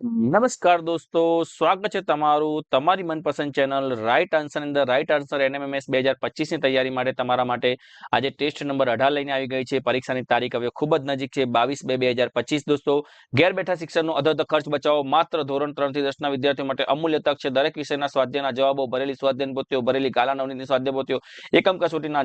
નમસ્કાર દોસ્તો, સ્વાગત છે તમારું તમારી મનપસંદ ચેનલ રાઈટ આન્સર અંદર. રાઈટ આન્સર એનએમએમએસ બે હજાર પચીસની તૈયારી માટે તમારા માટે આજે ટેસ્ટ નંબર અઢાર લઈને આવી ગઈ છે. પરીક્ષાની તારીખ હવે ખૂબ જ નજીક છે, બાવીસ બે બે હજાર પચીસ દોસ્તો. ઘેર બેઠા શિક્ષણનો અધધ ખર્ચ બચાવો. માત્ર ધોરણ ત્રણથી દસના વિદ્યાર્થીઓ માટે અમૂલ્ય તક છે. દરેક વિષયના સ્વાધ્યાયના જવાબો, ભરેલી સ્વાધ્યાયન પોતીઓ ભરેલી ગાલા નવનીતની સ્વાધ્યાય પોતીઓ એકમ કસોટીના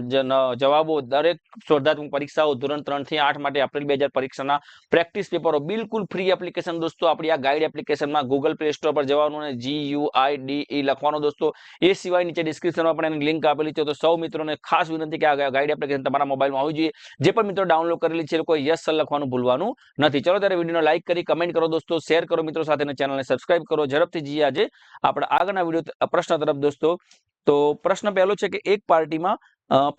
જવાબો દરેક સ્પર્ધાત્મક પરીક્ષાઓ ધોરણ ત્રણથી આઠ માટે એપ્રિલ બે હજાર પરીક્ષાના પ્રેક્ટિસ પેપરો બિલકુલ ફ્રી એપ્લિકેશન દોસ્તો. આપણી આ ગાઈડ એપ્લિકેશનમાં ગૂગલ પ્લે સ્ટોર પર જવાનું અને G you I D E લખવાનું દોસ્તો. એ સિવાય નીચે ડિસ્ક્રિપ્શનમાં પણ એની લિંક આપેલી છે. તો સૌ મિત્રોને ખાસ વિનંતી કે આ ગાઈડ એપ્લિકેશન તમારા મોબાઈલમાં હોવી જોઈએ. જે પણ મિત્રો ડાઉનલોડ કરેલી છે એ લોકોએ યસ સર લખવાનું ભૂલવાનું નથી. ચલો ત્યારે વિડીયોને લાઈક કરી કમેન્ટ કરો દોસ્તો શેર કરો મિત્રો સાથે ચેનલને સબસ્ક્રાઇબ કરો. ઝડપથી જઈએ આજે આપણા આગળના વીડિયો પ્રશ્ન તરફ દોસ્તો. તો પ્રશ્ન પહેલો છે કે એક પાર્ટીમાં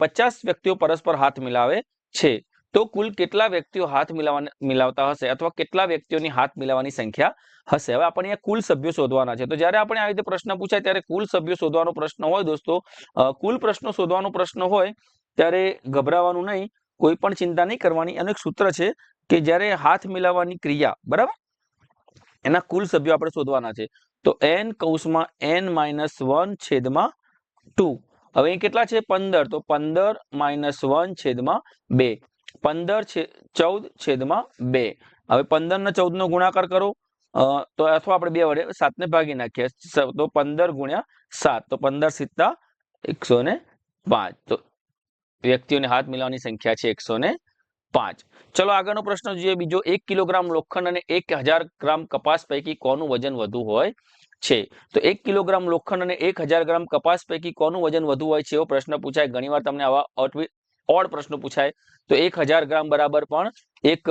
પચાસ વ્યક્તિઓ પરસ્પર હાથ મિલાવે છે. તો કુલ કેટલા વ્યક્તિઓ હાથ મિલાવવા મિલાવતા હશે અથવા કેટલા વ્યક્તિઓની હાથ મિલાવવાની સંખ્યા હશે? હવે આપણે અહીંયા કુલ સભ્યો શોધવાના છે. તો જ્યારે આપણે આવી રીતે પ્રશ્ન પૂછાય ત્યારે કુલ સભ્યો શોધવાનો પ્રશ્ન હોય દોસ્તો કુલ પ્રશ્નો શોધવાનો પ્રશ્ન હોય ત્યારે ગભરાવાનું નહીં, કોઈ પણ ચિંતા નહીં કરવાની. અને સૂત્ર છે કે જ્યારે હાથ મિલાવવાની ક્રિયા, બરાબર? એના કુલ સભ્યો આપણે શોધવાના છે. તો એન કૌંસમાં એન માઇનસ વન છેદમાં ટુ. હવે કેટલા છે? પંદર. તો પંદર માઇનસ વન છેદમાં બે. પંદર છે, ચૌદ છેદમાં બે. હવે પંદર ને ચૌદ નો ગુણાકાર કરો. તો અથવા આપણે બે વડે સાતને ભાગી નાખીએ. તો પંદર ગુણ્યા સાત. તો પંદર સિત્તા એકસો ને પાંચ. તો વ્યક્તિઓને હાથ મિલાવવાની સંખ્યા છે એકસો ને પાંચ. ચલો આગળનો પ્રશ્ન જોઈએ. બીજો એક કિલોગ્રામ લોખંડ અને એક હજાર ગ્રામ કપાસ પૈકી કોનું વજન વધુ હોય છે? તો એક કિલોગ્રામ લોખંડ અને એક હજાર ગ્રામ કપાસ પૈકી કોનું વજન વધુ હોય છે એવો પ્રશ્ન પૂછાય. ઘણીવાર તમને આવા ઓડ પ્રશ્ન પૂછાય. તો એક ગ્રામ બરાબર પણ એક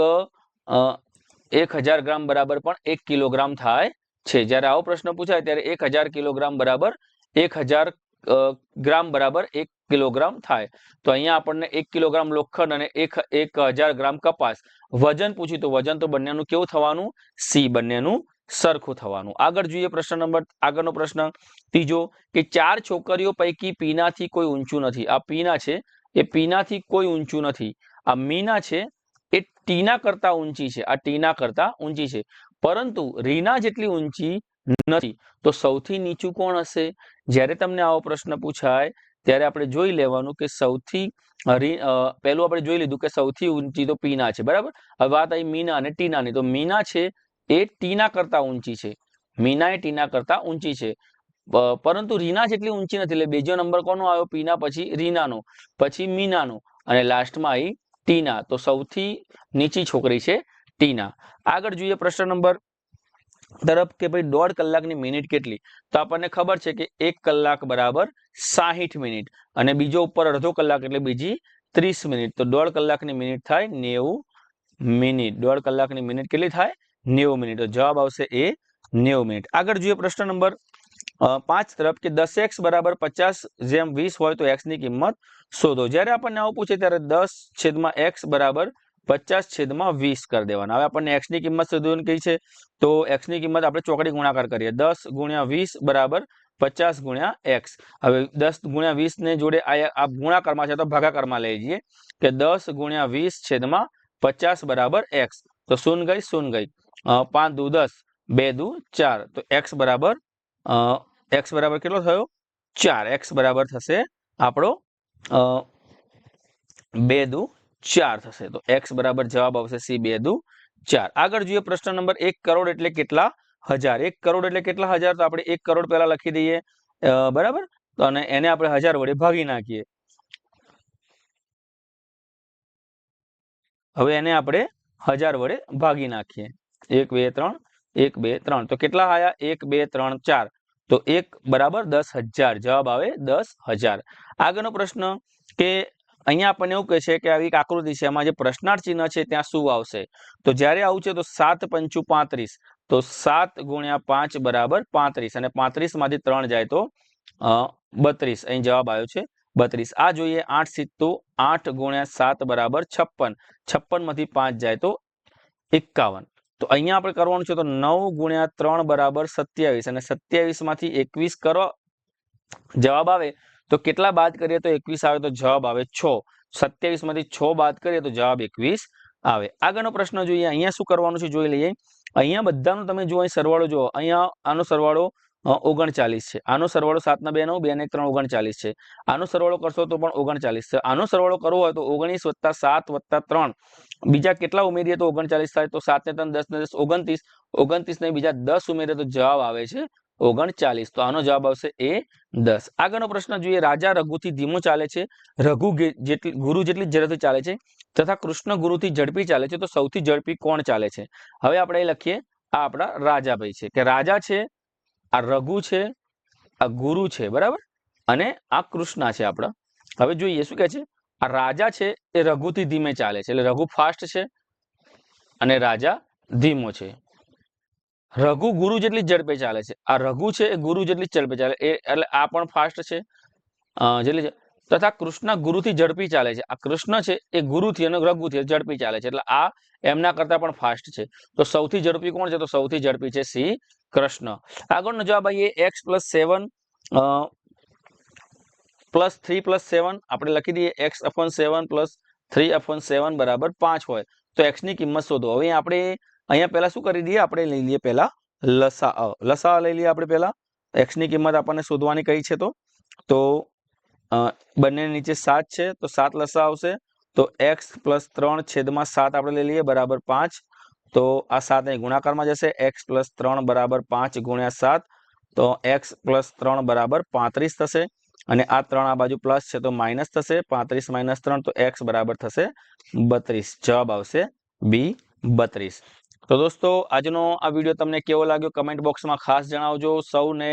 એક ગ્રામ બરાબર પણ એક કિલોગ્રામ થાય છે. જ્યારે આવો પ્રશ્ન પૂછાય ત્યારે એક કિલોગ્રામ બરાબર, એક ગ્રામ બરાબર એક કિલોગ્રામ થાય. તો અહીંયા આપણને એક કિલોગ્રામ લોખંડ અને એક એક હજાર ગ્રામ કપાસ. વજન પૂછ્યું તો વજન તો બંનેનું કેવું થવાનું? સી બંનેનું સરખું થવાનું. આગળ જોઈએ પ્રશ્ન નંબર, આગળનો પ્રશ્ન. ત્રીજો કે ચાર છોકરીઓ પૈકી પીનાથી કોઈ ઊંચું નથી. આ પીના છે. એ પીનાથી કોઈ ઊંચું નથી. આ મીના છે, એ ટીના કરતા ઊંચી છે. આ ટીના કરતા ઊંચી છે. પરંતુ રીના જેટલી ઊંચી નથી. તો સૌથી નીચું કોણ હશે? જ્યારે તમને આવો પ્રશ્ન પૂછાય, ત્યારે આપણે જોઈ લેવાનું કે સૌથી પહેલું આપણે જોઈ લીધું કે સૌથી ઊંચી તો પીના છે. બરાબર? હવે વાત આવી મીના અને ટીનાની. તો મીના છે, એ ટીના કરતા ઊંચી છે. મીના એ ટીના કરતા ઊંચી છે. પરંતુ રીના જેટલી ઊંચી નથી, એટલે બીજો નંબર કોનો આવ્યો? પીના, પછી રીનાનો, પછી મીનાનો, અને લાસ્ટમાં આવી ટીના. તો સૌથી નીચી છોકરી છે ટીના. આગળ જોઈએ પ્રશ્ન નંબર તરફ કે ભાઈ દોઢ કલાકની મિનિટ કેટલી? તો આપણને ખબર છે કે એક કલાક બરાબર સાહીઠ મિનિટ અને બીજો ઉપર અડધો કલાક એટલે બીજી ત્રીસ મિનિટ. તો દોઢ કલાકની મિનિટ થાય નેવું મિનિટ. દોઢ કલાકની મિનિટ કેટલી થાય? નેવું મિનિટ. તો જવાબ આવશે એ નેવું મિનિટ. આગળ જોઈએ પ્રશ્ન નંબર પાંચ તરફ કે દસ એક્સ બરાબર પચાસ જેમ વીસ હોય તો એક્સની કિંમત શોધો. જ્યારે આપણને આવું પૂછે ત્યારે દસ છેદમાં એક્સ બરાબર પચાસ છેદમાં વીસ કરી દેવાના. હવે આપણને એક્સની કિંમત શોધવાની કઈ છે? તો એક્સની કિંમત આપણે ચોકડી ગુણાકાર કરીએ. દસ ગુણ્યા વીસ બરાબર પચાસ ગુણ્યા એક્સ. હવે દસ ગુણ્યા વીસ ને જોડે આ આ ગુણાકારમાં છે તો ભાગાકારમાં લઈ જઈએ કે દસ ગુણ્યા વીસ છેદમાં પચાસ બરાબર એક્સ. તો શૂન ગઈ શૂન ગઈ. પાંચ દુ દસ, બે દુ ચાર. તો એક્સ બરાબર એક્સ બરાબર કેટલો થયો? ચાર. એક્સ બરાબર થશે આપણો અ, બે દુ ચાર થશે. તો એક્સ બરાબર જવાબ આવશે સી બે દુ ચાર. આગળ જોઈએ પ્રશ્ન નંબર એક કરોડ એટલે કેટલા હજાર? એક કરોડ એટલે કેટલા હજાર? તો આપણે એક કરોડ પહેલા લખી દઈએ. અ, બરાબર? તો અને એને આપણે હજાર વડે ભાગી નાખીએ. હવે એને આપણે હજાર વડે ભાગી નાખીએ. એક બે ત્રણ. એક બે ત્રણ. તો કેટલા આયા? એક બે ત્રણ ચાર. તો એક બરાબર દસ હજાર. જવાબ આવે દસ હજાર. આગળનો પ્રશ્ન કે અહીંયા આપણને એવું કહે છે કે આવી એક આકૃતિ છે, એમાં જે પ્રશ્નાર્થ ચિહ્ન છે ત્યાં શું આવશે? તો જ્યારે આવું છે તો સાત પંચુ પાંત્રીસ. તો સાત ગુણ્યા પાંચ બરાબર પાંત્રીસ અને પાંત્રીસમાંથી ત્રણ જાય તો બત્રીસ. અહીં જવાબ આવ્યો છે બત્રીસ. આ જોઈએ આઠ સિત્તુ આઠ ગુણ્યા સાત બરાબર છપ્પન. છપ્પનમાંથી પાંચ જાય તો એકાવન. તો અહીંયા આપણે કરવાનું છે તો નવ ગુણ્યા ત્રણ બરાબર સત્યાવીસ અને સત્યાવીસમાંથી એકવીસ કરો. જવાબ આવે તો કેટલા બાદ કરીએ તો એકવીસ આવે તો જવાબ આવે છ. સત્યાવીસમાંથી છ બાદ કરીએ તો જવાબ એકવીસ આવે. આગળનો પ્રશ્ન જોઈએ, અહીંયા શું કરવાનું છે જોઈ લઈએ. અહીંયા બધાનું તમે જો અહીં સરવાળો જુઓ, અહીંયા આનો સરવાળો ઓગણચાલીસ છે. આનો સરવાળો સાતના બે નવ, બે ને ત્રણ ઓગણચાલીસ છે. આનો સરવાળો કરશો તો પણ ઓગણચાલીસ છે. આનો સરવાળો કરવો હોય તો ઓગણીસ વત્તા સાત વત્તા ત્રણ. બીજા કેટલા ઉમેરીએ તો ઓગણચાલીસ થાય તો સાત ને ત્રણ, દસ ને દસ, ઓગણત્રીસ. ઓગણત્રીસ ને બીજા દસ ઉમેરીએ તો જવાબ આવે છે ઓગણચાલીસ. તો આનો જવાબ આવશે એ દસ. આગળનો પ્રશ્ન જોઈએ. રાજા રઘુથી ધીમો ચાલે છે. રઘુ જેટલી, ગુરુ જેટલી ઝડપથી ચાલે છે તથા કૃષ્ણ ગુરુથી ઝડપી ચાલે છે તો સૌથી ઝડપી કોણ ચાલે છે? હવે આપણે એ લખીએ. આ આપણા રાજાભાઈ છે. કે રાજા છે આ રઘુ છે, આ ગુરુ છે, બરાબર? અને આ કૃષ્ણા છે આપણા. હવે જોઈએ, શું કે છે? આ રાજા છે એ રઘુથી ધીમે ચાલે છે. એટલે રઘુ ફાસ્ટ છે અને રાજા ધીમો છે. રઘુ ગુરુ જેટલી ઝડપે ચાલે છે. આ રઘુ છે એ ગુરુ જેટલી ઝડપે ચાલે એ એટલે આ પણ ફાસ્ટ છે. જેટલી તથા કૃષ્ણ ગુરુથી ઝડપી ચાલે છે. આ કૃષ્ણ છે એ ગુરુથી અને રઘુથી ઝડપી ચાલે છે. એટલે આ એમના કરતા પણ ફાસ્ટ છે. તો સૌથી ઝડપી કોણ છે? તો સૌથી ઝડપી છે શ્રી કૃષ્ણ. આગળનો જવાબ આવીએ x plus seven plus three plus seven આપણે લખી દઈએ x upon seven plus three upon seven બરાબર પાંચ હોય. તો એક્સની કિંમત શોધો. હવે આપણે અહીંયા પહેલાં શું કરી દઈએ? આપણે લઈ લઈએ પહેલા લસા. લસા લઈ લઈએ આપણે પહેલા. એક્સની કિંમત આપણને શોધવાની કઈ છે તો? તો બંને નીચે સાત છે. તો સાત લસા આવશે. તો એક્સ પ્લસ ત્રણ છેદમાં સાત આપણે લઈ લઈએ બરાબર પાંચ. તો આ સાત ગુણાકારમાં જશે. એક્સ પ્લસ ત્રણ બરાબર પાંચ ગુણ્યા સાત. તો એક્સ પ્લસ ત્રણ બરાબર પાંત્રીસ થશે. અને આ ત્રણ આ બાજુ પ્લસ છે તો માઇનસ થશે. પાંત્રીસ માઇનસ ત્રણ તો એક્સ બરાબર થશે બત્રીસ. જવાબ આવશે બી બત્રીસ. તો દોસ્તો, આજનો આ વીડિયો તમને કેવો લાગ્યો કમેન્ટ બોક્સમાં ખાસ જણાવજો. સૌને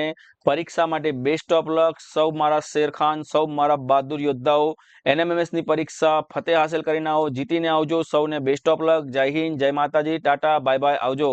પરીક્ષા માટે બેસ્ટ ઓફ લક સૌ મારા શેરખાન, સૌ મારા બહાદુર યોદ્ધાઓ. એનએમએમએસની પરીક્ષા ફતેહ હાંસલ કરીને આવો, જીતીને આવજો. સૌને બેસ્ટ ઓફ લક જય હિન્દ, જય માતાજી. ટાટા, બાય બાય, આવજો.